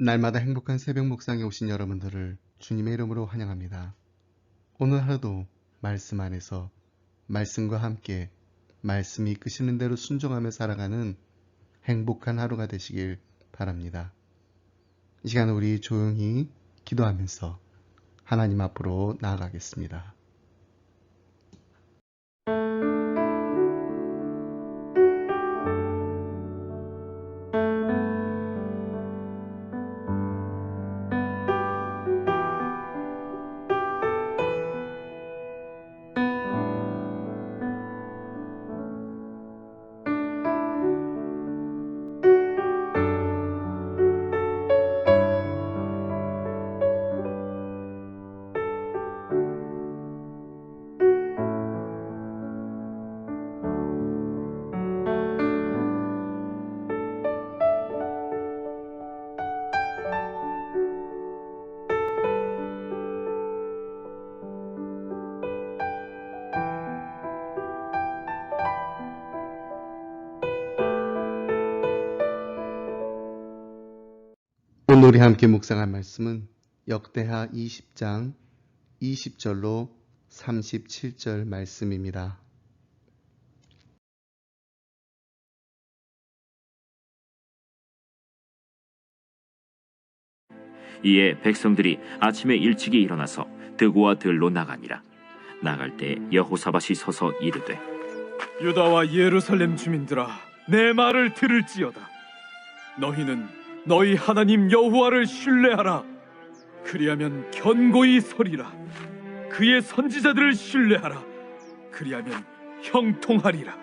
날마다 행복한 새벽 묵상에 오신 여러분들을 주님의 이름으로 환영합니다. 오늘 하루도 말씀 안에서 말씀과 함께 말씀이 이끄시는 대로 순종하며 살아가는 행복한 하루가 되시길 바랍니다. 이 시간 우리 조용히 기도하면서 하나님 앞으로 나아가겠습니다. 오늘 우리 함께 묵상할 말씀은 역대하 20장 20절로 37절 말씀입니다. 이에 백성들이 아침에 일찍이 일어나서 드고와 들로 나가니라. 나갈 때 여호사밧이 서서 이르되 유다와 예루살렘 주민들아 내 말을 들을지어다 너희는 너희 하나님 여호와를 신뢰하라. 그리하면 견고히 서리라. 그의 선지자들을 신뢰하라. 그리하면 형통하리라.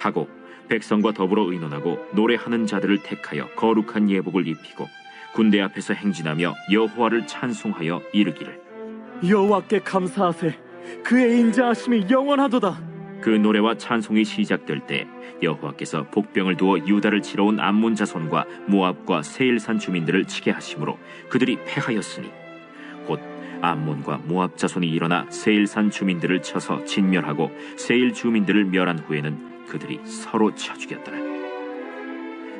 하고 백성과 더불어 의논하고 노래하는 자들을 택하여 거룩한 예복을 입히고 군대 앞에서 행진하며 여호와를 찬송하여 이르기를. 여호와께 감사하세. 그의 인자하심이 영원하도다 그 노래와 찬송이 시작될 때 여호와께서 복병을 두어 유다를 치러 온 암몬 자손과 모압과 세일산 주민들을 치게 하심으로 그들이 패하였으니 곧 암몬과 모압 자손이 일어나 세일산 주민들을 쳐서 진멸하고 세일 주민들을 멸한 후에는 그들이 서로 쳐 죽였더라.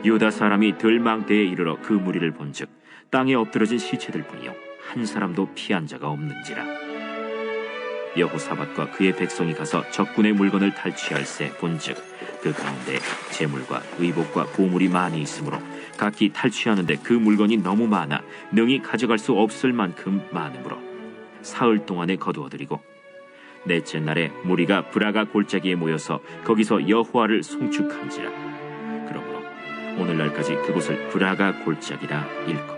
유다 사람이 들망대에 이르러 그 무리를 본즉 땅에 엎드러진 시체들 뿐이요. 한 사람도 피한 자가 없는지라 여호사밧과 그의 백성이 가서 적군의 물건을 탈취할세 본즉 그 가운데 재물과 의복과 보물이 많이 있으므로 각기 탈취하는데 그 물건이 너무 많아 능히 가져갈 수 없을 만큼 많으므로 사흘 동안에 거두어들이고 넷째 날에 무리가 브라가 골짜기에 모여서 거기서 여호와를 송축한지라. 그러므로 오늘날까지 그곳을 브라가 골짜기라 일컫더라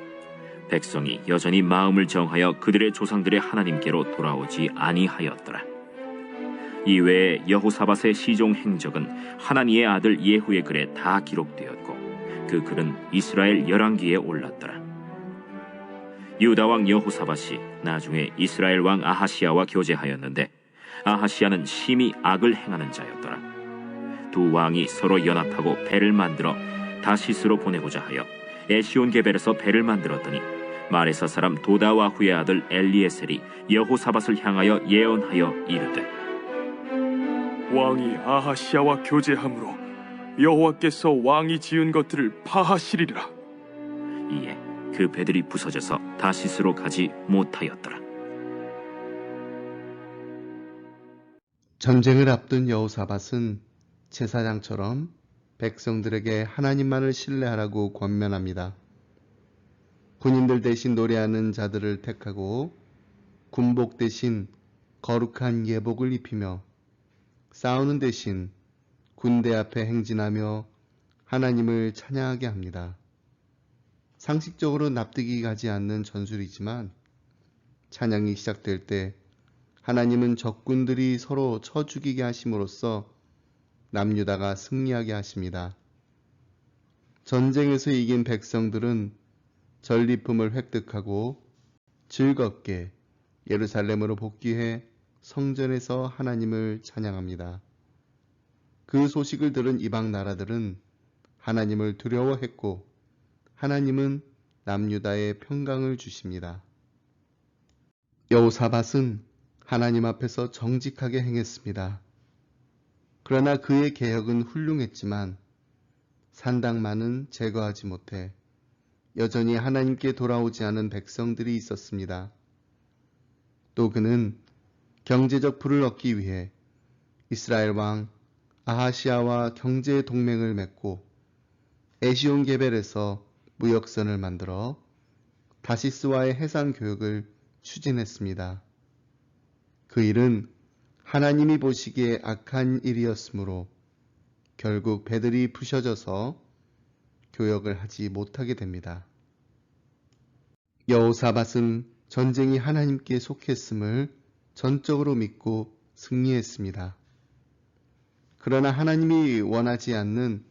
백성이 여전히 마음을 정하여 그들의 조상들의 하나님께로 돌아오지 아니하였더라. 이외에 여호사밧의 시종 행적은 하나니의 아들 예후의 글에 다 기록되었고 그 글은 이스라엘 열왕기에 올랐더라. 유다 왕 여호사밧이 나중에 이스라엘 왕 아하시아와 교제하였는데 아하시아는 심히 악을 행하는 자였더라. 두 왕이 서로 연합하고 배를 만들어 다시스로 보내고자 하여 에시온 게벨에서 배를 만들었더니 마레사 사람 도다와 후의 아들 엘리에셀이 여호사밧을 향하여 예언하여 이르되 왕이 아하시아와 교제함으로 여호와께서 왕이 지은 것들을 파하시리라 이에 그 배들이 부서져서 다시스로 가지 못하였더라. 전쟁을 앞둔 여호사밧은 제사장처럼 백성들에게 하나님만을 신뢰하라고 권면합니다. 군인들 대신 노래하는 자들을 택하고 군복 대신 거룩한 예복을 입히며 싸우는 대신 군대 앞에 행진하며 하나님을 찬양하게 합니다. 상식적으로 납득이 가지 않는 전술이지만 찬양이 시작될 때 하나님은 적군들이 서로 쳐 죽이게 하심으로써 남유다가 승리하게 하십니다. 전쟁에서 이긴 백성들은 전리품을 획득하고 즐겁게 예루살렘으로 복귀해 성전에서 하나님을 찬양합니다. 그 소식을 들은 이방 나라들은 하나님을 두려워했고 하나님은 남유다에 평강을 주십니다. 여호사밧은 하나님 앞에서 정직하게 행했습니다. 그러나 그의 개혁은 훌륭했지만 산당만은 제거하지 못해 여전히 하나님께 돌아오지 않은 백성들이 있었습니다. 또 그는 경제적 부를 얻기 위해 이스라엘 왕 아하시아와 경제 동맹을 맺고 에시온 게벨에서 무역선을 만들어 다시스와의 해상 교역을 추진했습니다. 그 일은 하나님이 보시기에 악한 일이었으므로 결국 배들이 부셔져서 교역을 하지 못하게 됩니다. 여호사밧은 전쟁이 하나님께 속했음을 전적으로 믿고 승리했습니다. 그러나 하나님이 원하지 않는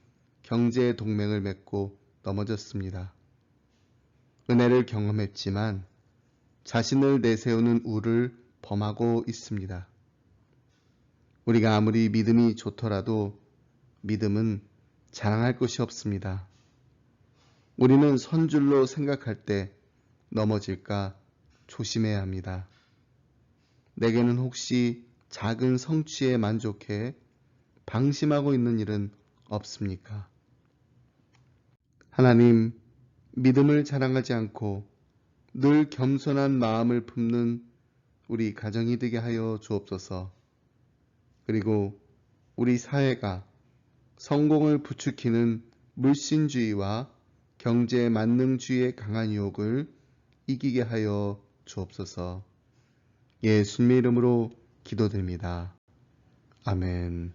경제 동맹을 맺고 넘어졌습니다. 은혜를 경험했지만 자신을 내세우는 우를 범하고 있습니다. 우리가 아무리 믿음이 좋더라도 믿음은 자랑할 것이 없습니다. 우리는 선줄로 생각할 때 넘어질까 조심해야 합니다. 내게는 혹시 작은 성취에 만족해 방심하고 있는 일은 없습니까? 하나님, 믿음을 자랑하지 않고 늘 겸손한 마음을 품는 우리 가정이 되게 하여 주옵소서. 그리고 우리 사회가 성공을 부추기는 물신주의와 경제 만능주의의 강한 유혹을 이기게 하여 주옵소서. 예수님의 이름으로 기도드립니다. 아멘.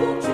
Don't you